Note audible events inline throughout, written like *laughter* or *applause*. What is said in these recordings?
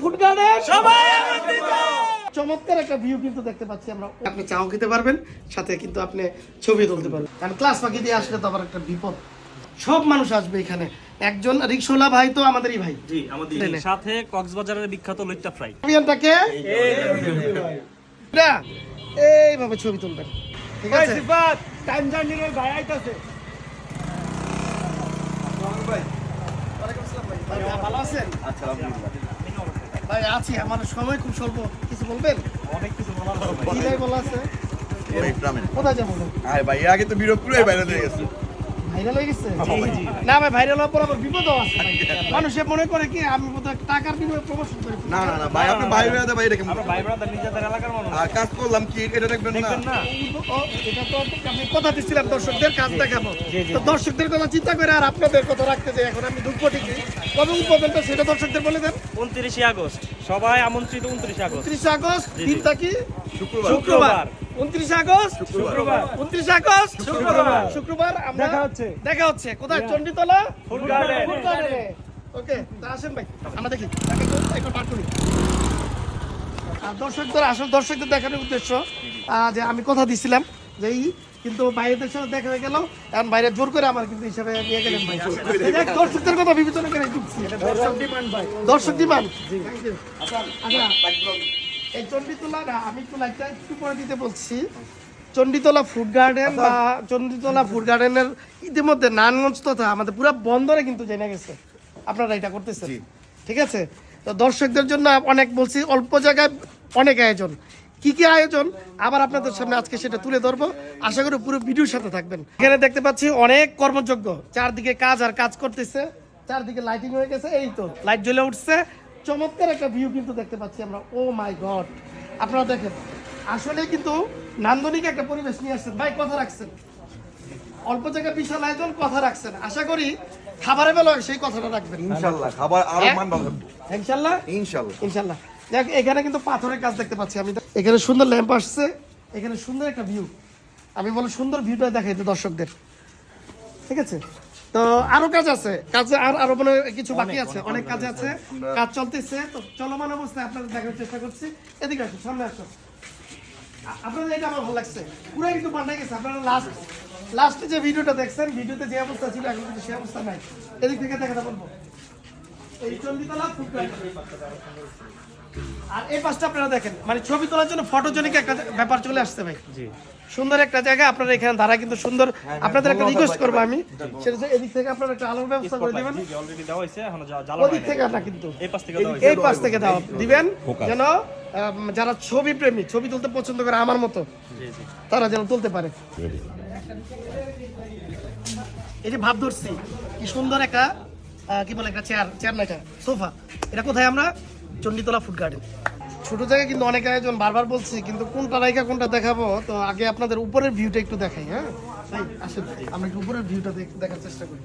Food garden সবাই চমৎকার একটা ভিউ কিন্তু দেখতে পাচ্ছি আমরা। আপনি চাও খেতে পারবেন সাথে কিন্তু আপনি ছবি তুলতে পারবেন। কারণ ক্লাস ফাঁকি দিয়ে আসলে তো আবার একটা বিপদ। সব মানুষ আসবে এখানে। একজন রিক্সোলা ভাই তো আমাদেরই ভাই। জি আমাদের? সাথে কক্সবাজারের বিখ্যাত লইট্টা ফ্রাই। না, এইভাবে ছবি তুলবেন। ঠিক আছে? টাইম জার্নির ওই ভাই আইতাছে। ভাই, ভালো আছেন? ভাই আছি আমার সময় খুব স্বল্প। কিছু বলবেন? অনেক কিছু বলার বলা আছে। কোথায় যাব? ভাই? ভাই আগে তো পুরোই বাইরে হয়ে গেছে। ভাইরাল হয়ে গেছে? না ভাই ভাইরাল হওয়ার পর আবার বিপদও আছে মানুষে মনে করে কি আমি টাকার বিনিময়ে প্রমোশন করি না না না ভাই আপনি বাইরে হয়ে ভাই এটা ভাই ব্রাদার নিজেদের এলাকার মানুষ। আর কাজ করলাম কি এটা দেখবেন না। দেখবেন না। ও, এটা তো আমি কথা দর্শকদের কাজ দেখাবো। তো দর্শকদের কথা চিন্তা করে আর আপনাদের কথা রাখতে যাই এখন আমি ঢুকবো ঠিকই। কবে উদ্বোধন সেটা দর্শকদের বলে দেন? উনত্রিশে আগস্ট। সবাই আমন্ত্রিত উনত্রিশে আগস্ট। উনত্রিশে আগস্ট। দিনটা কি? শুক্রবার। শুক্রবার। উনত্রিশে আগস্ট? শুক্রবার। উনত্রিশে আগস্ট? শুক্রবার। শুক্রবার আমরা দেখা হচ্ছে। দেখা হচ্ছে। কোথায়? চণ্ডীতলা? ওকে তা আসেন ভাই। আমরা দেখি। করি। দর্শকদের আসল দর্শকদের দেখানোর উদ্দেশ্য যে আমি কথা দিছিলাম যে কিন্তু বাইরেদের সাথে দেখা হয়ে গেল। এখন বাইরে জোর করে আমার কিন্তু হিসাবে নিয়ে গেলেন ভাই। দর্শকদের কথা বিবেচনা করে ঢুকছি। দর্শক ডিমান্ড ভাই। দর্শক দিবান আচ্ছা। এই চণ্ডীতলা না আমি একটু লাইটটা একটু পরে দিতে বলছি। চণ্ডীতলা ফুড গার্ডেন বা চণ্ডীতলা ফুড গার্ডেনের ইতিমধ্যে নারায়ণগঞ্জ তথা আমাদের পুরো বন্দরে কিন্তু জেনে গেছে। আপনারা এটা করতেছেন। ঠিক আছে? তো দর্শকদের জন্য অনেক বলছি অল্প জায়গায় অনেক আয়োজন। কি কি আয়োজন? আবার আপনাদের সামনে আজকে সেটা তুলে ধরবো। আশা করি পুরো ভিডিওর সাথে থাকবেন। এখানে দেখতে পাচ্ছি অনেক কর্মযোগ্য চারদিকে কাজ আর কাজ করতেছে। চারদিকে লাইটিং হয়ে গেছে। এই তো লাইট জ্বলে উঠছে। চমৎকার একটা ভিউ কিন্তু দেখতে পাচ্ছি আমরা। ও মাই গড আপনারা দেখেন আসলে কিন্তু নান্দনিক একটা পরিবেশ নিয়ে আসছেন। ভাই কথা রাখছেন। অল্প জায়গায় বিশাল আয়োজন কথা রাখছেন। আশা করি খাবারের বেলায় সেই কথাটা রাখবেন। ইনশাআল্লাহ খাবার আরও হ্যাঁ? মান ভালো ইনশাল্লাহ? ইনশাআল্লাহ ইনশাল্লাহ। দেখ এখানে কিন্তু পাথরের কাজ দেখতে পাচ্ছি আমি। এখানে সুন্দর ল্যাম্প আসছে। এখানে সুন্দর একটা ভিউ আমি বলি সুন্দর ভিউটা দেখাইতে দর্শকদের। ঠিক আছে? তো আরও কাজ আছে। কাজ আর আরও মানে কিছু বাকি আছে। অনেক কাজ আছে। কাজ চলতেছে। তো চলমান অবস্থায় আপনাদের দেখার চেষ্টা করছি। এদিকে আসো সামনে আসো আপনাদের এটা আমার ভালো লাগছে। পুরো কিন্তু পাল্টাই গেছে। আপনারা লাস্ট লাস্টে যে ভিডিওটা দেখছেন ভিডিওতে যে অবস্থা ছিল এখন কিন্তু সেই অবস্থা নাই। এদিক থেকে দেখাতে বলব। আর এই পাশটা আপনারা দেখেন মানে ছবি তোলার জন্য ফটোজনিক একটা ব্যাপার চলে আসছে ভাই। জি। সুন্দর একটা জায়গা আপনারা এখানে দাঁড়া কিন্তু সুন্দর আপনাদের একটা রিকোয়েস্ট করব আমি। সেটা হচ্ছে এদিক থেকে আপনারা একটা আলোর ব্যবস্থা করে দিবেন। অলরেডি দেওয়া হয়েছে এখন জ্বালা ওদিক থেকে না কিন্তু। এই পাশ থেকে দেওয়া এই পাশ থেকে দাও দিবেন যেন যারা ছবি প্রেমী ছবি তুলতে পছন্দ করে আমার মতো তারা যেন তুলতে পারে। এই যে ভাব ধরছি কি সুন্দর একটা কি বলে একটা চেয়ার চেয়ার না এটা সোফা এটা কোথায় আমরা? চণ্ডীতলা ফুড গার্ডেন ছোট জায়গায় কিন্তু অনেক আয়োজন বারবার বলছি কিন্তু কোনটা রাইখা কোনটা দেখাবো? তো আগে আপনাদের উপরের ভিউটা একটু দেখাই হ্যাঁ? আসেন আমরা একটু উপরের ভিউটা দেখার চেষ্টা করি।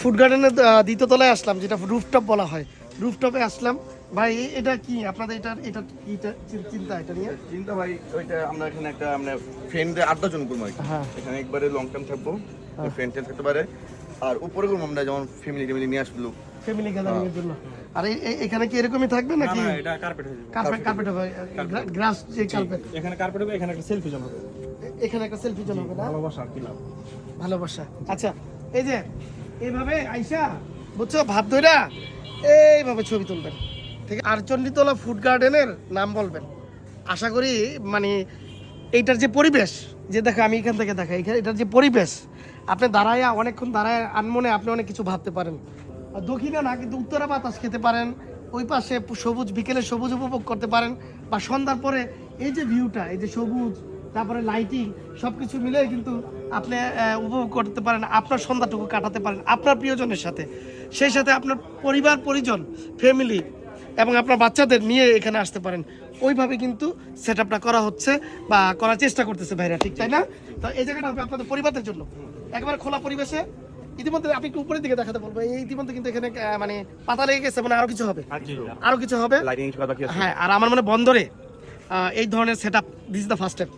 ফুড গার্ডেনের দ্বিতীয় তলায় আসলাম যেটা রুফটপ বলা হয়। রুফটপে আসলাম। ভাই এটা কি? আপনাদের এটা এটা এটা চিন্তা এটা নিয়ে? চিন্তা ভাই ওইটা আমরা এখানে একটা আমরা ফ্রেন্ড আড্ডা জন করব হ্যাঁ। এখানে একবারে লং টার্ম থাকব। ফ্রেন্ড থাকতে পারে। আর উপরে করব আমরা যেমন ফ্যামিলি টেমিলি নিয়ে আসলো। ফ্যামিলি গ্যাদারিং এর জন্য। আর এই- এই- এখানে কি এরকমই থাকবে নাকি? না এটা কার্পেট হয়ে যাবে। কার্পেট কার্পেট হবে। গ্রাস যে কার্পেট এখানে কার্পেট হবে এখানে একটা সেলফি জমা হবে। এখানে একটা সেলফি জন হবে না? ভালোবাসা আর কি লাভ? ভালোবাসা। আচ্ছা এই যে এইভাবে আইসা বুঝছ ভাব ধইরা এইভাবে ছবি তুলবেন। ঠিক আছে? আর চণ্ডীতলা ফুড গার্ডেনের নাম বলবেন। আশা করি মানে এইটার যে পরিবেশ যে দেখো আমি এখান থেকে দেখা এখানে এটার যে পরিবেশ আপনি দাঁড়ায়, অনেকক্ষণ দাঁড়ায় আনমনে আপনি অনেক কিছু ভাবতে পারেন। দক্ষিণে না, কিন্তু উত্তরা বাতাস খেতে পারেন, ওই পাশে সবুজ, বিকেলে সবুজ উপভোগ করতে পারেন, বা সন্ধ্যার পরে এই যে ভিউটা এই যে সবুজ, তারপরে লাইটিং সব কিছু মিলে কিন্তু আপনি উপভোগ করতে পারেন, আপনার সন্ধ্যাটুকু কাটাতে পারেন, আপনার প্রিয়জনের সাথে। সেই সাথে আপনার পরিবার, পরিজন ফ্যামিলি এবং আপনার বাচ্চাদের নিয়ে এখানে আসতে পারেন। ওইভাবে কিন্তু সেট করা হচ্ছে বা করার চেষ্টা করতেছে ভাইরা ঠিক তাই না? তো এই জায়গাটা হবে আপনাদের পরিবারদের জন্য। একবার খোলা পরিবেশে ইতিমধ্যে আপনি একটু উপরের দিকে দেখাতে বলব এই ইতিমধ্যে কিন্তু এখানে মানে পাতা লেগে গেছে মানে আরও কিছু হবে। আরও কিছু হবে? হ্যাঁ আর আমার মনে বন্দরে এই ধরনের set up this the first step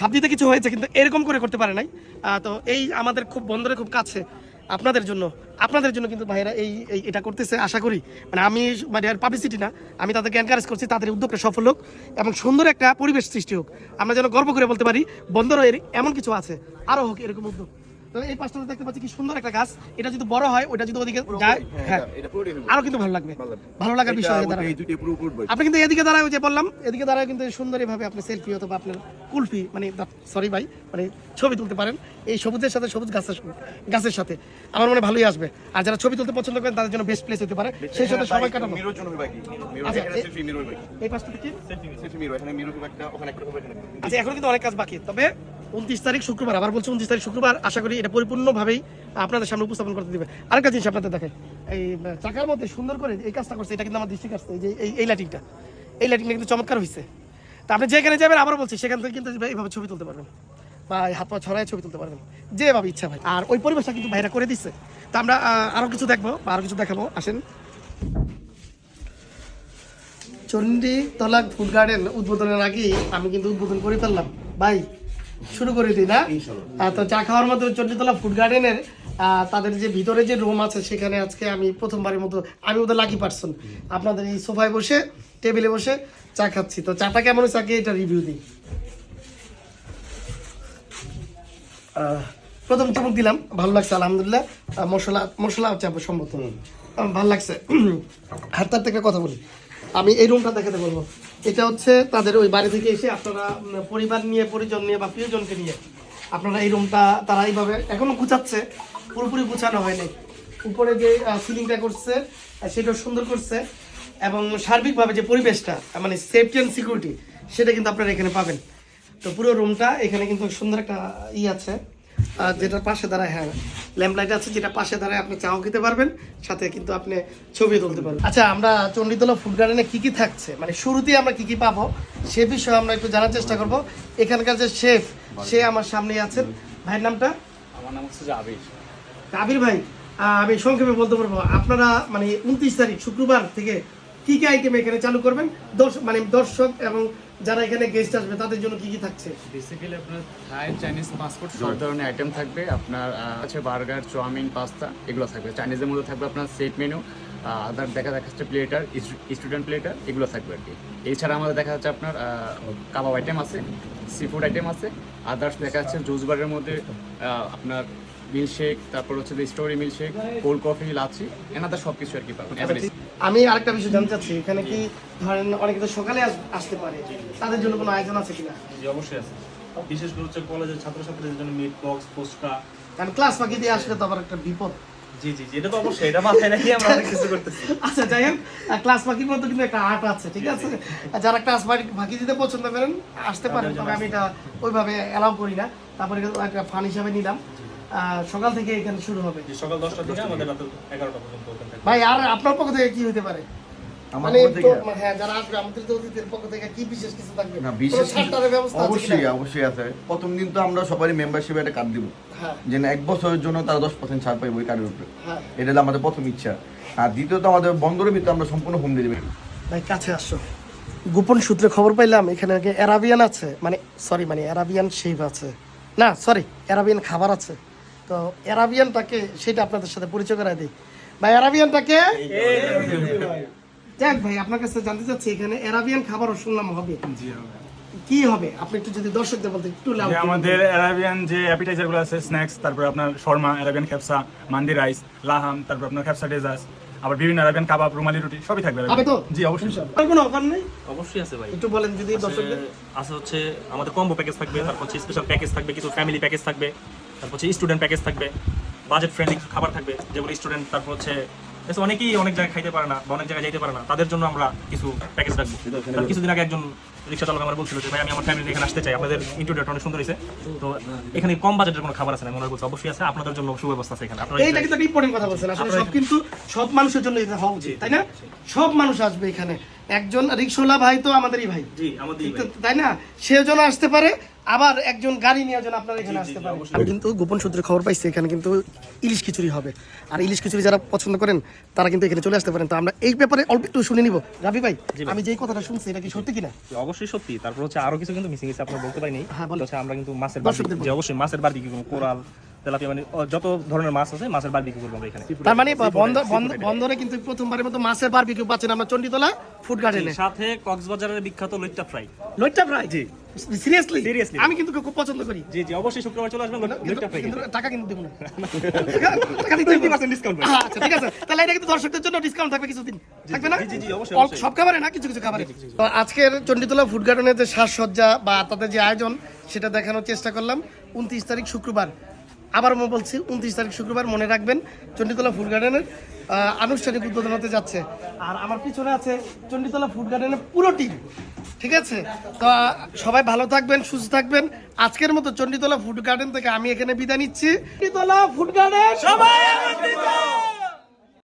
সাবজিতে কিছু হয়েছে কিন্তু এরকম করে করতে পারে নাই। আহ, তো এই আমাদের খুব বন্দরে খুব কাছে। আপনাদের জন্য আপনাদের জন্য কিন্তু ভাইয়েরা এই এটা করতেছে, আশা করি। মানে আমি মানে আর পাবলিসিটি না, আমি তাদেরকে এনকারেজ করছি, তাদের উদ্যোগটা সফল হোক এবং সুন্দর একটা পরিবেশ সৃষ্টি হোক। আমরা যেন গর্ব করে বলতে পারি, বন্দর এর এমন কিছু আছে আরও হোক এরকম উদ্যোগ। তো এই পাশটাতে দেখতে পাচ্ছি কি সুন্দর একটা গাছ। এটা যদি বড় হয় ওটা যদি ওদিকে যায় হ্যাঁ হইবো। আরও কিন্তু ভালো লাগবে। ভালো লাগার বিষয় হয়ে। আপনি কিন্তু এদিকে দাঁড়ায় যে বললাম এদিকে দাঁড়ায় কিন্তু আপনি সেলফি অথবা আপনার কুলফি মানে সরি ভাই মানে ছবি তুলতে পারেন। এই সবুজের সাথে সবুজ গাছের গাছের সাথে। আমার মনে ভালোই আসবে। আর যারা ছবি তুলতে পছন্দ করেন তাদের জন্য বেস্ট প্লেস হতে পারে। সেই সাথে এখানে সময় কাটানো মিরর জন্য হইবো আচ্ছা। এই পাশটা কি? এখানে একটা, ওখানে একটা। আচ্ছা এখন কিন্তু অনেক কাজ বাকি তবে উনত্রিশ তারিখ শুক্রবার আবার বলছি উনত্রিশ তারিখ শুক্রবার। আশা করি এটা পরিপূর্ণভাবেই আপনাদের সামনে উপস্থাপন করতে দিবে। আরেকটা জিনিস আপনাদের দেখে এই চাকার মধ্যে সুন্দর করে এই কাজটা করছে এটা কিন্তু আমার দৃষ্টি কাটছে যে এই লাইটিংটা এই লাইটিংটা কিন্তু চমৎকার হয়েছে তা আপনি যেখানে যাবেন আবার বলছি সেখান থেকে কিন্তু এইভাবে ছবি তুলতে পারবেন। বা হাত পা ছড়ায় ছবি তুলতে পারবেন। যেভাবে ইচ্ছা ভাই। আর ওই পরিবেশটা কিন্তু ভাইরা করে দিচ্ছে তা আমরা আহ, আরও কিছু দেখব বা আরও কিছু দেখাবো। আসেন। চন্ডী তলা ফুড গার্ডেন উদ্বোধনের আগে আমি কিন্তু উদ্বোধন করে ফেললাম। ভাই শুরু করে দিই না? তো চা খাওয়ার মতো চণ্ডীতলা ফুড গার্ডেনের তাদের যে ভিতরে যে রুম আছে সেখানে আজকে আমি প্রথমবারের মতো আমি ওদের লাকি পার্সন আপনাদের এই সোফায় বসে টেবিলে বসে চা খাচ্ছি। তো চাটা কেমন হয়েছে? আগে এটা রিভিউ দিই। প্রথম চমক দিলাম। ভালো লাগছে আলহামদুলিল্লাহ। মশলা মশলা হচ্ছে সম্মত। ভালো লাগছে। *clears throat* হাত থেকে কথা বলি। আমি এই রুমটা দেখাতে বলব। এটা হচ্ছে তাদের ওই বাড়ি থেকে এসে আপনারা পরিবার নিয়ে, পরিজন নিয়ে বা প্রিয়জনকে নিয়ে আপনারা এই রুমটা তারা এইভাবে এখনও গুছাচ্ছে, পুরোপুরি গুছানো হয়নি। উপরে যে সিলিংটা করছে সেটাও সুন্দর করছে এবং সার্বিকভাবে যে পরিবেশটা মানে সেফটি অ্যান্ড সিকিউরিটি সেটা কিন্তু আপনারা এখানে পাবেন। তো পুরো রুমটা এখানে কিন্তু সুন্দর একটা ই আছে। যেটার পাশে দাঁড়ায় হ্যাঁ ল্যাম্প লাইট আছে যেটা পাশে দাঁড়ায় আপনি চাও খেতে পারবেন সাথে কিন্তু আপনি ছবি তুলতে পারবেন। আচ্ছা আমরা চণ্ডীতলা ফুড গার্ডেনে কি কি থাকছে? মানে শুরুতেই আমরা কি কি পাবো? সে বিষয়ে আমরা একটু জানার চেষ্টা করব। এখানকার যে শেফ সে আমার সামনেই আছেন। ভাইয়ের নামটা? আমার নাম হচ্ছে আবির আবির ভাই আমি সংক্ষেপে বলতে পারব আপনারা মানে উনত্রিশ তারিখ শুক্রবার থেকে কি কি আইটেম এখানে চালু করবেন? দর্শক মানে দর্শক এবং যারা এখানে গেস্ট আসবে, তাদের জন্য কি কি থাকছে? বেসিক্যালি আপনার থাই চাইনিজ পাসপোর্ট সব ধরনের আইটেম থাকবে। আপনার আছে বার্গার চাউমিন পাস্তা এগুলো থাকবে। চাইনিজের মধ্যে থাকবে আপনার সেট মেনু আদার দেখা যাচ্ছে প্লেটার স্টুডেন্ট প্লেটার এগুলো থাকবে আর কি। এছাড়া আমাদের দেখা যাচ্ছে আপনার কাবাব আইটেম আছে সি ফুড আইটেম আছে আদার্স দেখা যাচ্ছে জুস বারের মধ্যে আপনার মিল্কশেক তারপর হচ্ছে স্টোরি মিল্কশেক কোল্ড কফি লাচি এনাদের সব কিছু আর কি পাবেন আমি আরেকটা বিষয় জানতে চাচ্ছি এখানে কি ধরেন অনেকে তো সকালে আসতে পারে তাদের জন্য কোনো আয়োজন আছে কিনা? জি অবশ্যই আছে। বিশেষ করে হচ্ছে কলেজের ছাত্রছাত্রীদের জন্য মিট বক্স কারণ ক্লাস ফাঁকি দিয়ে আসলে তো আবার একটা বিপদ। জি জি এটা তো অবশ্যই এটা মাথায় রাখি আমরা অনেক কিছু করতেছি। আচ্ছা যাই হোক ক্লাস কিন্তু একটা আর্ট আছে ঠিক আছে? যারা ক্লাস ফাঁকি দিতে পছন্দ করেন আসতে পারেন তবে আমি এটা ওইভাবে অ্যালাউ করি না। তারপরে কিন্তু একটা ফান হিসাবে নিলাম। সকাল থেকে এখানে শুরু হবে। সকাল দশটা থেকে আমাদের রাত এগারোটা পর্যন্ত ভাই আর আপনার পক্ষ থেকে কি হতে পারে? মানে মানে হ্যাঁ যারা আসবে আমাদের তো অতিথির পক্ষ থেকে কি বিশেষ কিছু থাকবে? না, কোনো বিশেষ ছাড়টারের ব্যবস্থা আছে অবশ্যই অবশ্যই আছে। প্রথম দিন তো আমরা সবারই মেম্বারশিপে একটা কার্ড দিব। হ্যাঁ। যে এক বছরের জন্য তারা দশ পার্সেন্ট ছাড় পাইব ওই কার্ডের উপরে। হ্যাঁ। এটা হলো আমাদের প্রথম ইচ্ছা। আর দ্বিতীয়ত আমাদের বন্দরের ভিতরে আমরা সম্পূর্ণ হোম ডেলিভারি ভাই কাছে আসছো গোপন সূত্রে খবর পাইলাম এখানে নাকি অ্যারাবিয়ান আছে। মানে সরি মানে অ্যারাবিয়ান আছে। না সরি অ্যারাবিয়ান খাবার আছে। তো অ্যারাবিয়ানটাকে সেটা আপনাদের সাথে পরিচয় করাই দিই। ভাই অ্যারাবিয়ানটাকে? যাক ভাই আপনার কাছে জানতে চাচ্ছি এখানে অ্যারাবিয়ান খাবারও শুনলাম হবে। কি হবে? আপনি একটু যদি দর্শকদের বলতে একটু আমাদের অ্যারাবিয়ান যে অ্যাপিটাইজারগুলো আছে স্ন্যাক্স তারপর আপনার শর্মা অ্যারাবিয়ান খেপসা মান্দি রাইস লাহাম তারপর আপনার খেপসা ডেজার্ট আবার বিভিন্ন অ্যারাবিয়ান কাবাব রুমালি রুটি সবই থাকবে হবে তো? জি অবশ্যই। আর কোনো অফার নেই? অবশ্যই আছে ভাই। একটু বলেন যদি দর্শকদের। আছে হচ্ছে আমাদের কম্বো প্যাকেজ থাকবে তারপর হচ্ছে স্পেশাল প্যাকেজ থাকবে কিছু ফ্যামিলি প্যাকেজ থাকবে। তারপর হচ্ছে স্টুডেন্ট প্যাকেজ থাকবে বাজেট ফ্রেন্ডলি খাবার থাকবে যেগুলো স্টুডেন্ট তারপর হচ্ছে অনেকেই অনেক জায়গায় খাইতে পারে না বা অনেক জায়গায় যাইতে পারে না তাদের জন্য আমরা কিছু প্যাকেজ রাখব। কিছুদিন আগে একজন রিক্সা চালক আমার বলছিল যে ভাই আমি আমার ফ্যামিলি এখানে আসতে চাই আপনাদের ইন্টারভিউটা অনেক সুন্দর হয়েছে তো এখানে কম বাজেটের কোনো খাবার আছে না? মনে বলছে অবশ্যই আছে আপনাদের জন্য সুব্যবস্থা আছে এখানে। আপনারা এইটা কিন্তু একটা ইম্পর্টেন্ট কথা বলছেন। আসলে সব কিন্তু সব মানুষের জন্য এটা হওয়া উচিত তাই না? সব মানুষ আসবে এখানে। একজন রিক্সোলা ভাই তো আমাদেরই ভাই। জি আমাদের তো- তাই না? যেন আসতে পারে আবার একজন গাড়ি নিয়ে যেন আপনার এখানে আসতে পারে আমি কিন্তু গোপন সূত্রে খবর পাইছি এখানে কিন্তু ইলিশ খিচুড়ি হবে। আর ইলিশ খিচুড়ি যারা পছন্দ করেন তারা কিন্তু এখানে চলে আসতে পারেন। তো আমরা এই ব্যাপারে অল্প একটু শুনে নিব। রাবি ভাই আমি যেই কথাটা শুনছি এটা কি সত্যি কিনা? অবশ্যই সত্যি। তারপর হচ্ছে আরও কিছু কিন্তু মিসিং আছে আপনারা বলতে পারিনি। হ্যাঁ, বলো। হচ্ছে আমরা কিন্তু মাছের যে অবশ্যই মাছের বারবিকিউ কোরাল তেলাপিয়া মানে যত ধরনের মাছ আছে মাছের বারবিকিউ করব আমরা এখানে। তার মানে বন্ধরে কিন্তু প্রথমবারের মতো মাছের বারবিকিউ পাচ্ছেন আমরা চণ্ডীতলা ফুড গার্ডেনে। সাথে কক্সবাজারের বিখ্যাত লইট্টা ফ্রাই। লইট্টা ফ্রাই? জি। Seriously Seriously। আমি কিন্তু খুব পছন্দ করি। জি জি অবশ্যই শুক্রবার চলে আসবেন টাকা কিন্তু দেবো না। *laughs* ডিসকাউন্ট আচ্ছা ঠিক আছে। তাহলে এটা কিন্তু দর্শকদের জন্য ডিসকাউন্ট থাকবে কিছুদিন। থাকবে না? জি, জি, অবশ্যই, সব খাবারে না? কিছু কিছু খাবারে। আজকের চণ্ডীতলা ফুড গার্ডেনের যে সাজসজ্জা বা তাদের যে আয়োজন সেটা দেখানোর চেষ্টা করলাম। উনত্রিশ তারিখ শুক্রবার। আবার আমি বলছি উনত্রিশ তারিখ শুক্রবার মনে রাখবেন চণ্ডীতলা ফুড গার্ডেনের আহ, আনুষ্ঠানিক উদ্বোধন হতে যাচ্ছে। আর আমার পিছনে আছে চণ্ডীতলা ফুড গার্ডেনের পুরো টিম ঠিক আছে? তো, সবাই ভালো থাকবেন, সুস্থ থাকবেন। আজকের মতো চণ্ডীতলা ফুড গার্ডেন থেকে আমি এখানে বিদায় নিচ্ছি। Chanditala food garden! সবাই